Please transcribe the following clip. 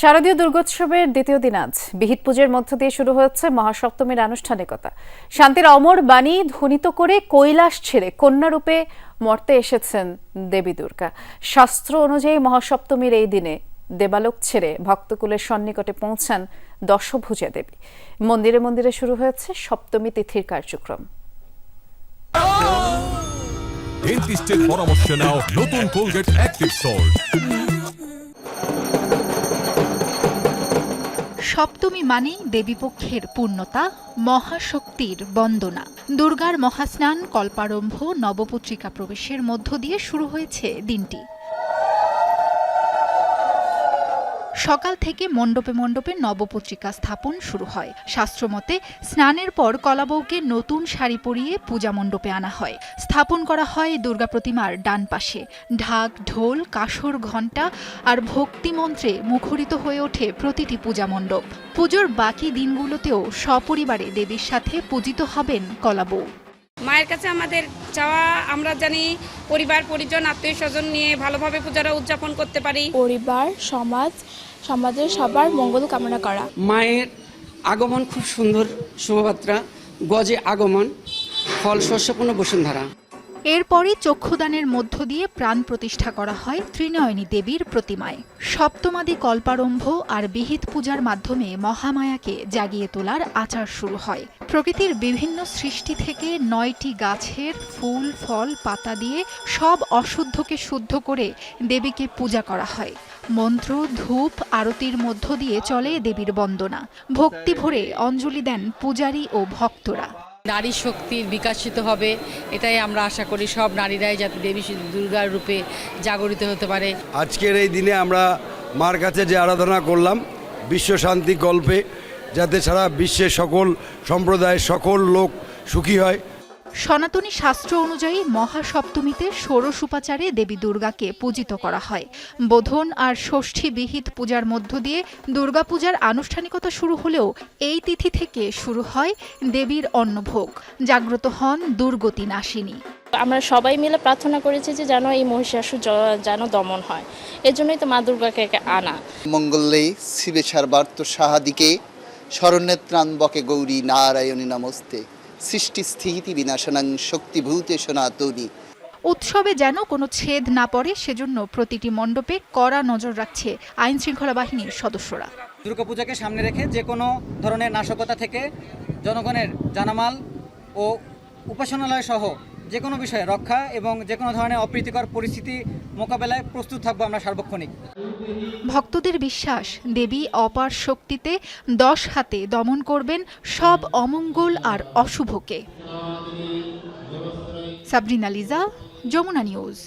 শারদীয় দুর্গোৎসবের দ্বিতীয় দিন আজ। বিহিত পুজোর মধ্য দিয়ে শুরু হচ্ছে মহাসপ্তমীর আনুষ্ঠানিকতা। শান্তির অমর বাণী ধ্বনিত করে কৈলাস ছেড়ে কন্যারূপে মর্তে এসেছেন দেবী দুর্গা। শাস্ত্র অনুযায়ী মহাসপ্তমীর এই দিনে দেবালোক ছেড়ে ভক্তকুলের সন্নিকটে পৌঁছান দশভুজা দেবী। মন্দিরে মন্দিরে শুরু হয়েছে সপ্তমী তিথির কার্যক্রম। ডেন্টিস্টের পরামর্শ নাও নতুন কোলগেট অ্যাক্টিভ সল্ট। সপ্তমী মানেই দেবীপক্ষের পূর্ণতা, মহাশক্তির বন্দনা। দুর্গার মহাস্নান, কল্পারম্ভ, নবপত্রিকা প্রবেশের মধ্য দিয়ে শুরু হয়েছে দিনটি। সকাল থেকে মণ্ডপে মণ্ডপে নবপত্রিকা স্থাপন শুরু হয়। শাস্ত্রমতে স্নানের পর কলাবউকে নতুন শাড়ি পরিয়ে পূজা মণ্ডপে আনা হয়। স্থাপন করা হয় দুর্গা প্রতিমার ডান পাশে। ঢাক ঢোল কাসর ঘণ্টা আর ভক্তিমন্ত্রে মুখরিত হয়ে ওঠে প্রতিটি পূজা মণ্ডপ। পুজোর বাকি দিনগুলোতেও সপরিবারে দেবীর সাথে পূজিত হবেন কলাবউ। মায়ের কাছে আমাদের চাওয়া আমরা জানি পরিবার পরিজন আত্মীয় স্বজন নিয়ে ভালোভাবে পূজাটা উদযাপন করতে পারি। পরিবার সমাজ সমাজের সবার মঙ্গল কামনা করা। মায়ের আগমন খুব সুন্দর শোভাযাত্রা গজে আগমন, ফল শস্যপূর্ণ বসুন্ধরা। এরপরই চক্ষুদানের মধ্য দিয়ে প্রাণ প্রতিষ্ঠা করা হয় ত্রিনয়নী দেবীর প্রতিমায়। সপ্তমাদি কল্পারম্ভ আর বিহিত পূজার মাধ্যমে মহামায়াকে জাগিয়ে তোলার আচার শুরু হয়। প্রকৃতির বিভিন্ন সৃষ্টি থেকে নয়টি গাছের ফুল, ফল, পাতা দিয়ে সব অশুদ্ধকে শুদ্ধ করে দেবীকে পূজা করা হয়। মন্ত্র, ধূপ, আরতির মধ্য দিয়ে চলে দেবীর বন্দনা। ভক্তি ভরে অঞ্জলি দেন পূজারী ও ভক্তরা। নারী শক্তির বিকাশিত হবে, এটাই আমরা আশা করি। সব নারীরাই যাতে দেবী দুর্গার রূপে জাগরিত হতে পারে। আজকের এই দিনে আমরা মার কাছে যে আরাধনা করলাম, বিশ্ব শান্তি গল্পে, যাতে সারা বিশ্বের সকল সম্প্রদায়ের সকল লোক সুখী হয়। সনাতনী শাস্ত্র অনুযায়ী মহাসপ্তমীতে ষোড়শ উপাচারে দেবী দুর্গাকে পূজিত করা হয়। বোধন আর ষষ্ঠী বিহিত পূজার মধ্য দিয়ে দুর্গাপূজার আনুষ্ঠানিকতা শুরু হলেও এই তিথি থেকে শুরু হয় দেবীর অন্নভোগ। জাগ্রত হন দুর্গতি নাশিনী। আমরা সবাই মিলে প্রার্থনা করেছি যে যেন এই মহিষাসুর জ- যেন দমন হয়। এর জন্যই তো মা দুর্গাকে আনা। মঙ্গলে শিবে সর্বার্থ সাহাদিকে শরণ্যত্রাণ বকে গৌরী নারায়ণী নমস্তে। সৃষ্টি স্থিতি বিনাশনাং শক্তিভূতে সনাতনী উৎসবে যেন কোনো ছেদ না পড়ে সেজন্য প্রতিটি মণ্ডপে কড়া নজর রাখছে আইন শৃঙ্খলা বাহিনীর সদস্যরা। দুর্গাপূজাকে সামনে রেখে যে কোনো ধরনের নাশকতা থেকে জনগণের জানামাল ও উপাসনালয় সহ যে কোনো বিষয়ে রক্ষা এবং যে কোনো ধরনের অপ্রীতিকর পরিস্থিতি মোকাবেলায় প্রস্তুত থাকব আমরা সার্বক্ষণিক। ভক্তদের বিশ্বাস, দেবী অপার শক্তিতে দশ হাতে দমন করবেন সব অমঙ্গল আর অশুভকে। সাবরিনা লিজা, যমুনা নিউজ।